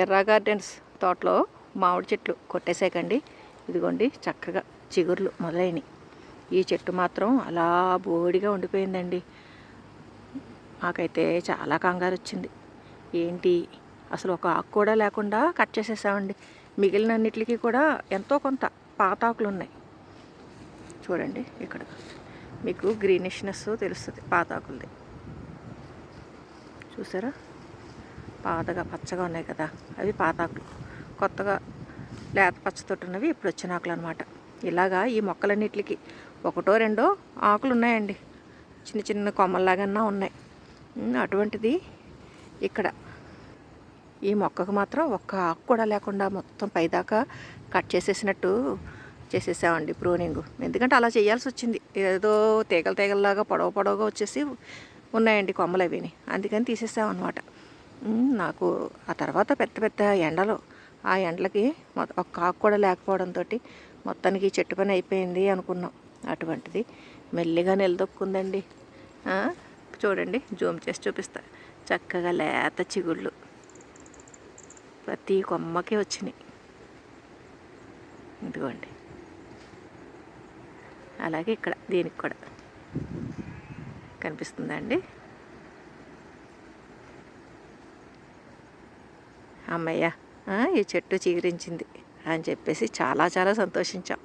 ఎర్రా gardens తోటలో మామిడి చెట్లు కొట్టేసాకండి. ఇదిగోండి చక్కగా చిగుర్లు మొదలైనవి ఈ చెట్టు మాత్రం అలా బోడిగా ఉండిపోయిందండి. మాకైతే చాలా కంగారు వచ్చింది ఏంటి? అసలు ఒక ఆకు కూడా లేకుండా కట్ చేసేసామండి. మిగిలిన అన్నిటికీ కూడా ఎంతో కొంత పాతాకులు ఉన్నాయి చూడండి ఇక్కడ. మీకు గ్రీనిష్నెస్ తెలుస్తుంది పాతాకులది చూసారా? పాతగా పచ్చగా ఉన్నాయి కదా అవి పాతాకులు కొత్తగా లేత పచ్చతోటి ఉన్నవి ఇప్పుడు వచ్చిన ఆకులు అనమాట ఇలాగా ఈ మొక్కలన్నిటికి ఒకటో రెండో ఆకులు ఉన్నాయండి. చిన్న చిన్న కొమ్మల్లాగన్నా ఉన్నాయి. అటువంటిది ఇక్కడ. ఈ మొక్కకు మాత్రం ఒక్క ఆకు కూడా లేకుండా మొత్తం పైదాకా కట్ చేసేసినట్టు చేసేసామండి ప్రూనింగ్. ఎందుకంటే అలా చేయాల్సి వచ్చింది. ఏదో తీగల తీగల్లాగా పొడవ పొడవగా వచ్చేసి ఉన్నాయండి కొమ్మలు అవిని అందుకని తీసేసామన్నమాట. నాకు ఆ తర్వాత పెద్ద పెద్ద ఎండలు. ఆ ఎండలకి మొత్తం కాకు ఆకు కూడా లేకపోవడంతో మొత్తానికి చెట్టు పని అయిపోయింది అనుకున్నాం. అటువంటిది మెల్లిగా నిలదొక్కుందండి చూడండి జూమ్ చేసి చూపిస్తా. చక్కగా లేత చిగుళ్ళు. ప్రతి కొమ్మకి వచ్చినాయి. ఇదిగోండి. అలాగే ఇక్కడ దీనికి కూడా. కనిపిస్తుందా అమ్మయ్య ఈ చెట్టు చిగురించింది అని చెప్పేసి చాలా చాలా సంతోషించాం.